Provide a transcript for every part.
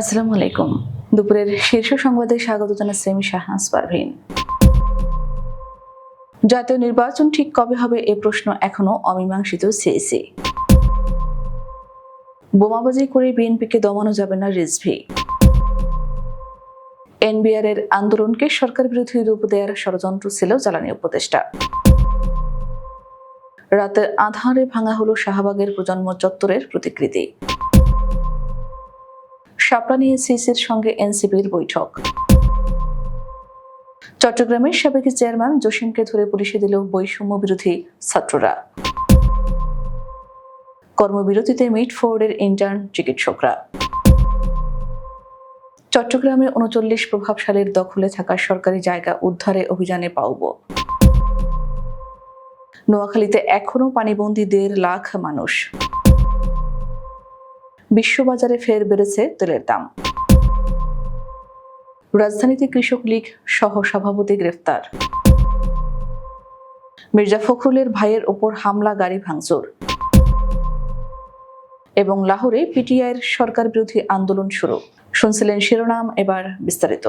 আসসালামু আলাইকুম। দুপুরের শীর্ষ সংবাদে স্বাগত জানাচ্ছি আমি শাহনাজ পারভিন। জাতীয় নির্বাচন ঠিক কবে হবে এ প্রশ্ন এখনও অমীমাংসিত সিএসি। বোমাবাজি করে বিএনপিকে দমানো যাবে না রিজভি। এনবিআর এর আন্দোলনকে সরকার বিরোধী রূপ দেওয়ার ষড়যন্ত্র ছিল জ্বালানি উপদেষ্টা। রাতের আধারে ভাঙা হলো শাহবাগের প্রজন্ম চত্বরের প্রতিকৃতি। শাপলা নিয়ে সিসির সঙ্গে এনসিপির বৈঠক। চট্টগ্রামের সাবেক চেয়ারম্যান জসিমকে ধরে পুলিশে দিল বৈষম্য বিরোধী ছাত্ররা। কর্মবিরতিতে মিট ফোর্ডের ইন্টার্ন চিকিৎসকরা। চট্টগ্রামে উনচল্লিশ প্রভাবশালীর দখলে থাকা সরকারি জায়গা উদ্ধারে অভিযানে পাওব। নোয়াখালীতে এখনও পানিবন্দী দেড় লাখ মানুষ। বিশ্ববাজারে ফের বেড়েছে তেলের দাম। রাজধানীতে কৃষক লীগ সহ সভাপতি গ্রেফতার। মির্জা ফখরুলের ভাইয়ের ওপর হামলা, গাড়ি ভাঙচুর। এবং লাহোরে পিটিআইয়ের সরকার বিরোধী আন্দোলন শুরু। শুনছিলেন শিরোনাম, এবার বিস্তারিত।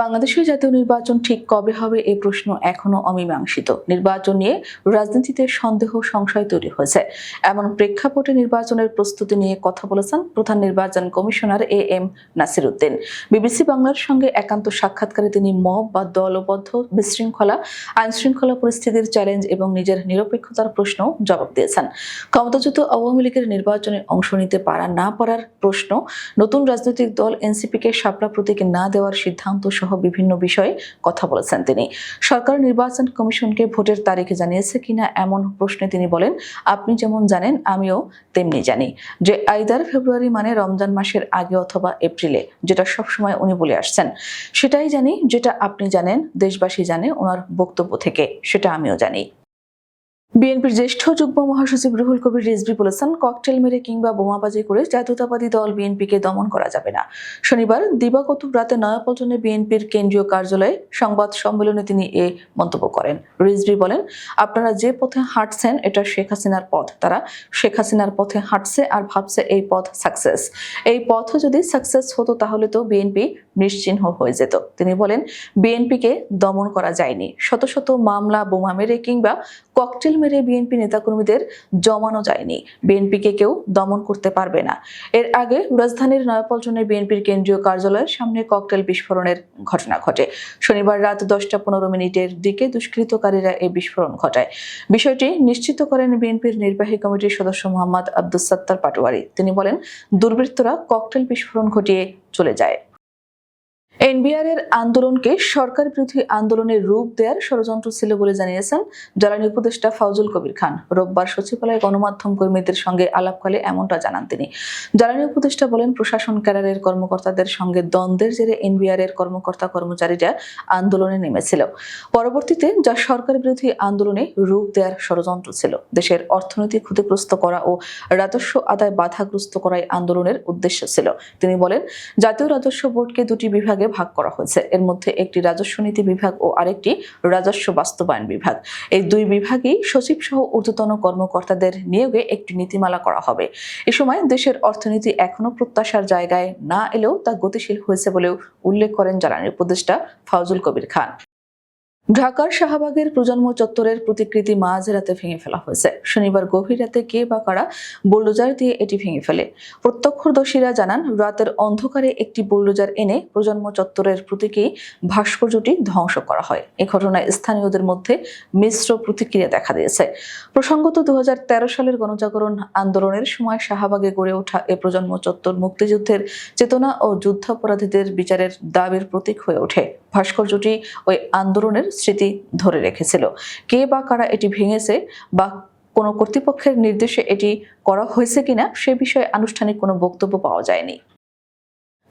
বাংলাদেশের জাতীয় নির্বাচন ঠিক কবে হবে এ প্রশ্ন এখনও অমীমাংসিত। নির্বাচন নিয়ে রাজনীতিতে সন্দেহ, সংশয় তৈরি হয়েছে। এমন প্রেক্ষাপটে নির্বাচনের প্রস্তুতি নিয়ে কথা বলেছেন প্রধান নির্বাচন commissioner A M Nasir Uddin BBC বাংলার সঙ্গে একান্ত সাক্ষাৎকারে তিনি মব বা দলবদ্ধ, বিশৃঙ্খলা আইন শৃঙ্খলা পরিস্থিতির চ্যালেঞ্জ এবং নিজের নিরপেক্ষতার প্রশ্ন জবাব দিয়েছেন। ক্ষমতাচ্যুত আওয়ামী লীগের নির্বাচনে অংশ নিতে পারা না পারার প্রশ্ন, নতুন রাজনৈতিক দল এনসিপিকে শাপলা প্রতীক না দেওয়ার সিদ্ধান্ত সহ বিভিন্ন বিষয়ে কথা বলেছেন তিনি। সরকার নির্বাচন কমিশনকে ভোটের তারিখ জানিয়েছে কিনা এমন প্রশ্নে তিনি বলেন, আপনি যেমন জানেন, আমিও তেমনি জানি। যে আইদার ফেব্রুয়ারি মানে রমজান মাসের আগে অথবা এপ্রিলে, যেটা সবসময় উনি বলে আসছেন। সেটাই জানি, যেটা আপনি জানেন, দেশবাসী জানে, ওনার বক্তব্য থেকে, সেটা আমিও জানি। বিএনপির জ্যেষ্ঠ যুগ্ম মহাসচিব রুহুল কবির রিজভি বলেছেন, ককটেল মেরে কিংবা বোমাবাজি করে জাতীয়তাবাদী দল বিএনপিকে দমন করা যাবে না। শনিবার দিবাগত রাতে নয়াপল্টনে বিএনপির কেন্দ্রীয় কার্যালয়ে সংবাদ সম্মেলনে তিনি এ মন্তব্য করেন। রিজভি বলেন, আপনারা যে পথে হাঁটছেন এটা শেখ হাসিনার পথ। তারা শেখ হাসিনার পথে হাঁটছে আর ভাবছে এই পথ সাকসেস। এই পথ যদি সাকসেস হতো তাহলে তো বিএনপি নিশ্চিহ্ন হয়ে যেত। তিনি বলেন, বিএনপিকে দমন করা যায়নি। শত শত মামলা, বোমা মেরে কিংবা ককটেল মেরে বিএনপি নেতাকর্মীদের জমানো যায়নি। বিএনপিকে কেউ দমন করতে পারবে না। এর আগে রাজধানীর নয়াপল্টনে বিএনপির কেন্দ্রীয় কার্যালয়ের সামনে ককটেল বিস্ফোরণের ঘটনা ঘটে। শনিবার রাত দশটা পনেরো মিনিটের দিকে দুষ্কৃতকারীরা এই বিস্ফোরণ ঘটায়। বিষয়টি নিশ্চিত করেন বিএনপির নির্বাহী কমিটির সদস্য মোহাম্মদ আব্দুস সত্তার পাটোয়ারি। তিনি বলেন, দুর্বৃত্তরা ককটেল বিস্ফোরণ ঘটিয়ে চলে যায়। এনবিআর এর আন্দোলনকে সরকার বিরোধী আন্দোলনের রূপ দেওয়ার ষড়যন্ত্র ছিল বলে জানিয়েছেন জ্বালানি উপদেষ্টা ফাউজুল কবির খান। রোববার সচিবালয়ে গণমাধ্যম কর্মীদের সঙ্গে আলাপকালে এমনটা জানান তিনি। জ্বালানি উপদেষ্টা বলেন, প্রশাসন ক্যাডারের কর্মকর্তাদের সঙ্গে দ্বন্দ্বের জেরে এনবিআর এর কর্মকর্তা কর্মচারীরা আন্দোলনে নেমেছিল। পরবর্তীতে যা সরকার বিরোধী আন্দোলনে রূপ দেওয়ার ষড়যন্ত্র ছিল, দেশের অর্থনীতি ক্ষতিগ্রস্ত করা ও রাজস্ব আদায় বাধাগ্রস্ত করাই আন্দোলনের উদ্দেশ্য ছিল। তিনি বলেন, জাতীয় রাজস্ব বোর্ডকে দুটি বিভাগে ভাগ করা হয়েছে। এর মধ্যে একটি রাজস্ব নীতি বিভাগ ও আরেকটি রাজস্ব বাস্তবায়ন বিভাগ। এই দুই বিভাগই সচিব সহ ঊর্ধ্বতন কর্মকর্তাদের নিয়োগে একটি নীতিমালা করা হবে। এ সময় দেশের অর্থনীতি এখনও প্রত্যাশার জায়গায় না এলেও তা গতিশীল হয়েছে বলেও উল্লেখ করেন জ্বালানি উপদেষ্টা ফাউজুল কবির খান। ঢাকার শাহবাগের প্রজন্ম চত্বরের প্রতিকৃতি মাঝরাতে ভেঙে ফেলা হয়েছে। শনিবার গভীর রাতে কে বা কারা বুলডোজার দিয়ে এটি ভেঙে ফেলে? প্রত্যক্ষদর্শীরা জানান, রাতের অন্ধকারে একটি বুলডোজার এনে প্রজন্ম চত্বরের প্রতীকী ভাস্কর্যটি ধ্বংস করা হয়। এ ঘটনায় স্থানীয়দের মধ্যে মিশ্র প্রতিক্রিয়া দেখা দিয়েছে। প্রসঙ্গত দু হাজার তেরো সালের গণজাগরণ আন্দোলনের সময় শাহবাগে গড়ে ওঠা এ প্রজন্ম চত্বর মুক্তিযুদ্ধের চেতনা ও যুদ্ধাপরাধীদের বিচারের দাবির প্রতীক হয়ে ওঠে। ভাস্কর্যটি ওই আন্দোলনের স্মৃতি ধরে রেখেছিল। কে বা কারা এটি ভেঙেছে বা কোনো কর্তৃপক্ষের নির্দেশে এটি করা হয়েছে কিনা সে বিষয়ে আনুষ্ঠানিক কোনো বক্তব্য পাওয়া যায়নি।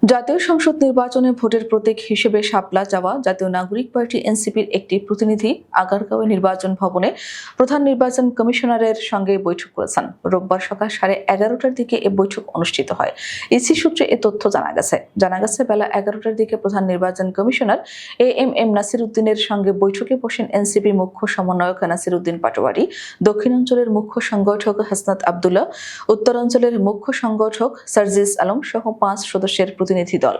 জাতীয় সংসদ নির্বাচনে ভোটের প্রতীক হিসেবে শাপলা যাওয়া জাতীয় নাগরিক পার্টি এনসিপির একটি প্রতিনিধি আগারগাঁও নির্বাচন ভবনে প্রধান নির্বাচন কমিশনারের সঙ্গে বৈঠক করেছেন। রোববার সকাল সাড়ে এগারোটার দিকে এ বৈঠক অনুষ্ঠিত হয়। ইসি সূত্রে এ তথ্য জানা গেছে। জানা গেছে, বেলা এগারোটার দিকে প্রধান নির্বাচন commissioner A M M Nasir উদ্দিনের সঙ্গে বৈঠকে বসেন এনসিপি মুখ্য সমন্বয়ক নাসির উদ্দিন পাটোয়ারি, দক্ষিণাঞ্চলের মুখ্য সংগঠক হাসনাত আবদুল্লাহ, উত্তরাঞ্চলের মুখ্য সংগঠক সার্জিস আলম সহ পাঁচ সদস্যের প্রতিনিধি দল।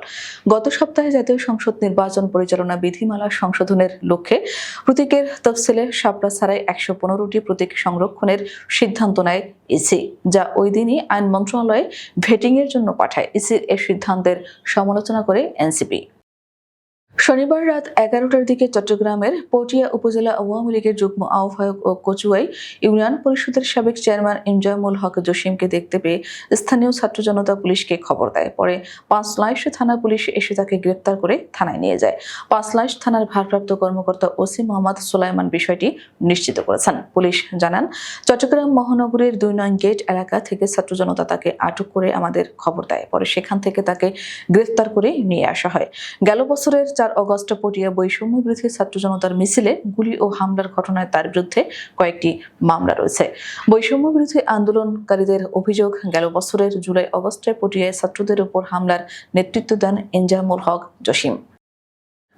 গত সপ্তাহে জাতীয় সংসদ নির্বাচন পরিচালনা বিধিমালা সংশোধনের লক্ষ্যে প্রতীকের তফসিলে শাপলা ছাড়াই একশো পনেরোটি প্রতীক সংরক্ষণের সিদ্ধান্ত নেয় ইসি, যা ওই দিনই আইন মন্ত্রণালয়ে ভেটিংয়ের জন্য পাঠায়। ইসির এ সিদ্ধান্তের সমালোচনা করে এনসিপি। শনিবার রাত এগারোটার দিকে চট্টগ্রামের পটিয়া উপজেলা আওয়ামী লীগের যুগ্ম আহ্বায়ক ও কচুয়াই ইউনিয়ন পরিষদের সাবেক চেয়ারম্যান ইনজামুল হক জসিমকে দেখতে পেয়ে স্থানীয় ছাত্র জনতা পুলিশকে খবর দেয়। পরে পাঁচলাইশ থানা পুলিশ এসে তাকে গ্রেপ্তার করে থানায় নিয়ে যায়। পাঁচলাইশ থানার ভারপ্রাপ্ত কর্মকর্তা ওসি মোহাম্মদ সুলাইমান বিষয়টি নিশ্চিত করেছেন। পুলিশ জানান, চট্টগ্রাম মহানগরীর দুই নং গেট এলাকা থেকে ছাত্র জনতা তাকে আটক করে আমাদের খবর দেয়। পরে সেখান থেকে তাকে গ্রেফতার করে নিয়ে আসা হয়। গেল বছরের চার অগস্ট পটিয়া বৈষম্য বিরোধী ছাত্র জনতার মিছিলে গুলি ও হামলার ঘটনায় তার বিরুদ্ধে কয়েকটি মামলা রয়েছে। বৈষম্য বিরোধী আন্দোলনকারীদের অভিযোগ, গেল বছরের জুলাই অগস্টে পটিয়ায় ছাত্রদের উপর হামলার নেতৃত্ব দেন এনজামুল হক জসিম।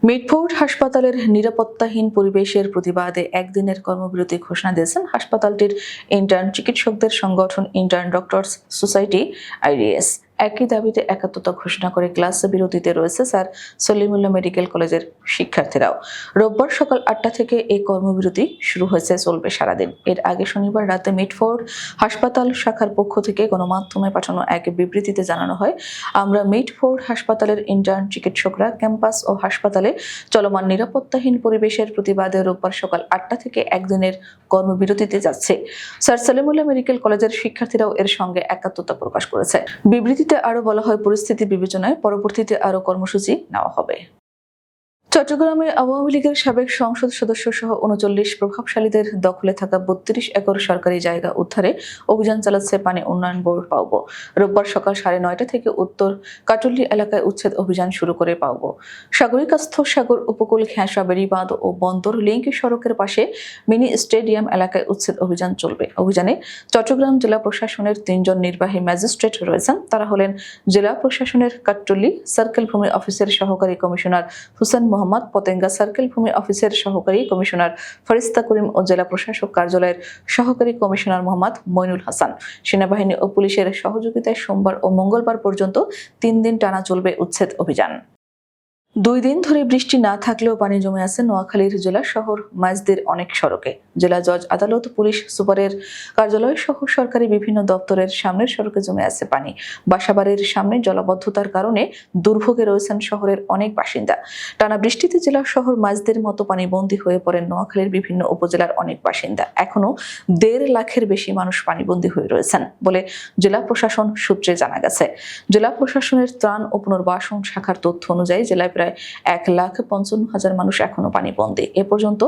মিটফোর্ড হাসপাতালের নিরাপত্তাহীন পরিবেশের প্রতিবাদে একদিনের কর্মবিরতি ঘোষণা দিয়েছেন হাসপাতালটির ইন্টার্ন চিকিৎসকদের সংগঠন ইন্টার্ন ডক্টরস সোসাইটি আইডিএস একই দাবিতে একাত্মতা ঘোষণা করে ক্লাস বিরতিতে রয়েছে স্যার সলিমুল্লাহ মেডিকেল কলেজের শিক্ষার্থীরাও। রোববার সকাল আটটা থেকে এই কর্মবিরতি শুরু হয়েছে, চলবে সারাদিন। এর আগে শনিবার রাতে মিটফোর্ড হাসপাতাল শাখার পক্ষ থেকে গণমাধ্যমে পাঠানো এক বিবৃতিতে জানানো হয়, আমরা মিটফোর্ড হাসপাতালের ইন্টার্ন চিকিৎসকরা ক্যাম্পাস ও হাসপাতালে চলমান নিরাপত্তাহীন পরিবেশের প্রতিবাদে রোববার সকাল আটটা থেকে একদিনের কর্মবিরতিতে যাচ্ছে। স্যার সালিমুল্লাহ মেডিকেল কলেজের শিক্ষার্থীরাও এর সঙ্গে একাত্মতা প্রকাশ করেছে। বিবৃতিতে আরও বলা হয় পরিস্থিতি বিবেচনায় পরবর্তীতে আরও কর্মসূচি নেওয়া হবে। চট্টগ্রামে আওয়ামী লীগের সাবেক সংসদ সদস্য সহ উনচল্লিশ প্রভাবশালীদের দখলে থাকা বত্রিশ একর সরকারি জায়গা উদ্ধারে অভিযান চালাচ্ছে পানি উন্নয়ন বোর্ড পাওবো। রোববার সকাল সাড়ে নয়টা থেকে উত্তর কাটুল্লি এলাকায় উচ্ছেদ অভিযান শুরু করে পাওবো। সাগরিকাস্থ সাগর উপকূল ঘ্যাঁসা, বেড়িবাঁধ ও বন্দর লিঙ্ক সড়কের পাশে মিনি স্টেডিয়াম এলাকায় উচ্ছেদ অভিযান চলবে। অভিযানে চট্টগ্রাম জেলা প্রশাসনের তিনজন নির্বাহী ম্যাজিস্ট্রেট রয়েছেন। তারা হলেন জেলা প্রশাসনের কাট্টুল্লি সার্কেল ভূমি অফিসের সহকারী কমিশনার হুসেন মোহাম্মদ পতেঙ্গা সার্কেল ভূমি অফিসের সহকারী কমিশনার ফরিস্তা করিম ও জেলা প্রশাসক কার্যালয়ের সহকারী কমিশনার মোহাম্মদ মইনুল হাসান। সেনাবাহিনী ও পুলিশের সহযোগিতায় সোমবার ও মঙ্গলবার পর্যন্ত তিন দিন টানা চলবে উচ্ছেদ অভিযান। দুই দিন ধরে বৃষ্টি না থাকলেও পানি জমে আছে নোয়াখালীর জেলা শহর মাঝদের অনেক সড়কে। জেলা জজ আদালত, পুলিশ, সুপারের কার্যালয় সহ সরকারি বিভিন্ন দপ্তরের সামনের সড়কে জমে আছে পানি। বাসাবাড়ির সামনে জলাবদ্ধতার কারণে দুর্ভোগে রয়েছেন শহরের অনেক বাসিন্দা। টানা বৃষ্টিতে জেলা শহর মাঝদের মতো পানি বন্দী হয়ে পড়েন নোয়াখালীর বিভিন্ন উপজেলার অনেক বাসিন্দা। এখনও দেড় লাখের বেশি মানুষ পানিবন্দী হয়ে রয়েছেন বলে জেলা প্রশাসন সূত্রে জানা গেছে। জেলা প্রশাসনের ত্রাণ ও পুনর্বাসন শাখার তথ্য অনুযায়ী জেলায় প্রায় এক লাখ পঞ্চান্ন হাজার মানুষ এখনও পানিবন্দী। এ পর্যন্ত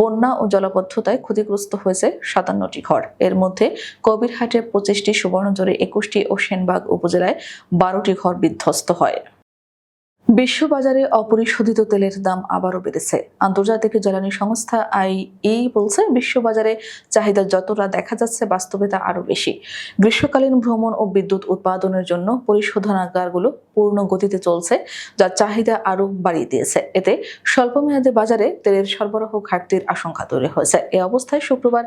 বন্যা ও জলাবদ্ধতায় ক্ষতিগ্রস্ত হয়েছে সাতান্নটি ঘর। এর মধ্যে কবিরহাটে পঁচিশটি সুবর্ণজোরে একুশটি ও সেনবাগ উপজেলায় বারোটি ঘর বিধ্বস্ত হয়। বিশ্ববাজারে অপরিশোধিত তেলের দাম আবারও বেড়েছে। আন্তর্জাতিক জ্বালানি সংস্থা আইই বলছে, বিশ্ববাজারে চাহিদা যতটা দেখা যাচ্ছে বাস্তবে তা আরও বেশি। গ্রীষ্মকালীন ভ্রমণ ও বিদ্যুৎ উৎপাদনের জন্য পরিশোধনাগারগুলো পূর্ণ গতিতে চলছে, যা চাহিদা আরও বাড়িয়ে দিয়েছে। এতে স্বল্পমেয়াদে বাজারে তেলের সরবরাহ ঘাটতির আশঙ্কা তৈরি হয়েছে। এ অবস্থায় শুক্রবার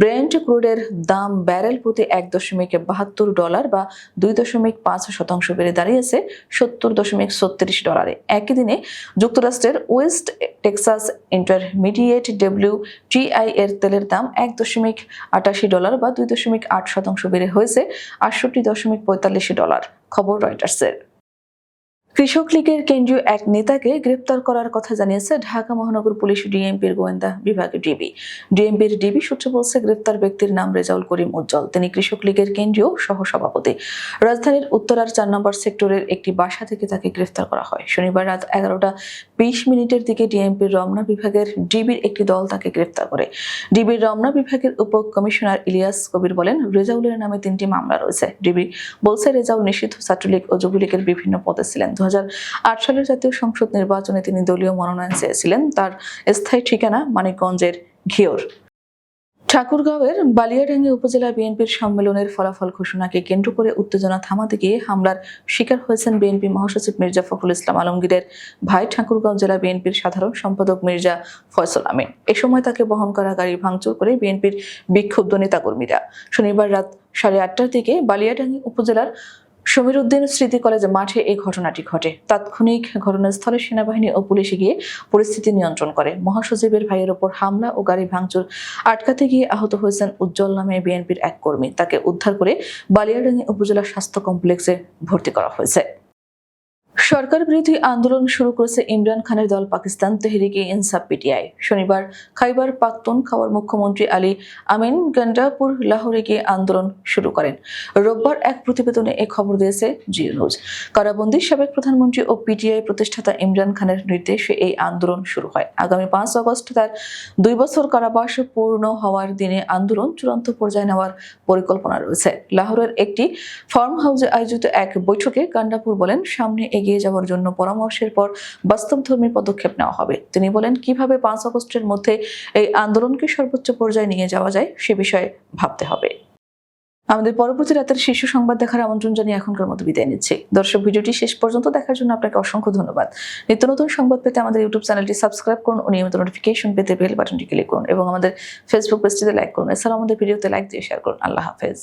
ব্রেন্ট ক্রুডের দাম ব্যারেল প্রতি এক দশমিক বাহাত্তর ডলার বা দুই দশমিক পাঁচ শতাংশ বেড়ে দাঁড়িয়েছে সত্তর দশমিক ছত্রিশ ডলারে একই দিনে যুক্তরাষ্ট্রের west Texas intermediate W TI এর তেলের দাম এক দশমিক আটাশি ডলার বা দুই দশমিক আট শতাংশ বেড়ে হয়েছে আটষট্টি দশমিক পঁয়তাল্লিশ ডলার খবর রয়টার্সের কৃষক লীগের কেন্দ্রীয় এক নেতাকে গ্রেপ্তার করার কথা জানিয়েছে ঢাকা মহানগর পুলিশ ডিএমপির গোয়েন্দা বিভাগের ডিবি। ডিএমপির ডিবি সূত্রে বলছে, গ্রেপ্তার ব্যক্তির নাম রেজাউল করিম উজ্জ্বল। তিনি কৃষক লীগের কেন্দ্রীয় সহসভাপতি। রাজধানীর উত্তরার চার নম্বর সেক্টরের একটি বাসা থেকে তাকে গ্রেফতার করা হয়। শনিবার রাত এগারোটা বিশ মিনিটের দিকে ডিএমপির রমনা বিভাগের ডিবির একটি দল তাকে গ্রেফতার করে। ডিবির রমনা বিভাগের উপ কমিশনার ইলিয়াস কবির বলেন, রেজাউলের নামে তিনটি মামলা রয়েছে। ডিবি বলছে, রেজাউল নিষিদ্ধ ছাত্রলীগ ও যুবলীগের বিভিন্ন পদে ছিলেন। সালের জাতীয় সংসদ নির্বাচনে তিনি দলীয় মনোনয়ন চেয়েছিলেন। তার স্থায়ী ঠিকানা মানিকগঞ্জের ঘিওর। ঠাকুরগাঁওয়ের বালিয়াডাঙ্গি উপজেলা বিএনপির সম্মেলনের ফলাফল ঘোষণাকে কেন্দ্র করে উত্তেজনা থামাতে গিয়ে হামলার শিকার হয়েছেন বিএনপি মহাসচিব মির্জা ফখরুল ইসলাম আলমগীরের ভাই ঠাকুরগাঁও জেলা বিএনপির সাধারণ সম্পাদক মির্জা ফয়সল আমিন। এ সময় তাকে বহন করা গাড়ি ভাঙচুর করে বিএনপির বিক্ষুব্ধ নেতাকর্মীরা। শনিবার রাত সাড়ে আটটার দিকে বালিয়াডাঙ্গি উপজেলার সমীর উদ্দিন স্মৃতি কলেজ মাঠে এই ঘটনাটি ঘটে। তাৎক্ষণিক ঘটনাস্থলে সেনাবাহিনী ও পুলিশে গিয়ে পরিস্থিতি নিয়ন্ত্রণ করে। মহাসচিবের ভাইয়ের ওপর হামলা ও গাড়ি ভাঙচুর আটকাতে গিয়ে আহত হয়েছেন উজ্জ্বল নামে বিএনপির এক কর্মী। তাকে উদ্ধার করে বালিয়াডাঙ্গি উপজেলা স্বাস্থ্য কমপ্লেক্সে ভর্তি করা হয়েছে। সরকার বিরোধী আন্দোলন শুরু করেছে ইমরান খানের দল পাকিস্তান তেহরিকে ইনসাফ পিটিআই। শনিবার খাইবার পাখতুন খাওয়ার মুখ্যমন্ত্রী আলী আমিন গন্ডাপুর লাহোরে গিয়ে আন্দোলন শুরু করেন। রোববার এক প্রতিবেদনে এ খবর দিয়েছে জিও নিউজ। কারাবন্দী সাবেক প্রধানমন্ত্রী ও পিটিআই প্রতিষ্ঠাতা ইমরান খানের নির্দেশে এই আন্দোলন শুরু হয়। আগামী পাঁচ আগস্ট তার দুই বছর কারাবাস পূর্ণ হওয়ার দিনে আন্দোলন চূড়ান্ত পর্যায়ে নেওয়ার পরিকল্পনা রয়েছে। লাহোরের একটি ফার্ম হাউসে আয়োজিত এক বৈঠকে গান্ডাপুর বলেন, সামনে এগিয়ে যাওয়ার জন্য পরামর্শের পর বাস্তবধর্মী পদক্ষেপ নেওয়া হবে। তিনি বলেন, কীভাবে পাঁচ আগস্টের মধ্যে এই আন্দোলনকে সর্বোচ্চ পর্যায়ে নিয়ে যাওয়া যায় সে বিষয়ে ভাবতে হবে। আমাদের পরবর্তী রাতের শীর্ষ সংবাদ দেখার আমন্ত্রণ জানিয়ে এখনকার মতো বিদায় নিচ্ছি। দর্শক, ভিডিওটি শেষ পর্যন্ত দেখার জন্য আপনাকে অসংখ্য ধন্যবাদ। নিত্য নতুন সংবাদ পেতে আমাদের ইউটিউব চ্যানেলটি সাবস্ক্রাইব করুন ও নিয়মিত নোটিফিকেশন পেতে বেল বাটনটি ক্লিক করুন এবং আমাদের ফেসবুক পেজটিতে লাইক করুন। এছাড়াও আমাদের ভিডিওতে লাইক দিয়ে শেয়ার করুন। আল্লাহ হাফেজ।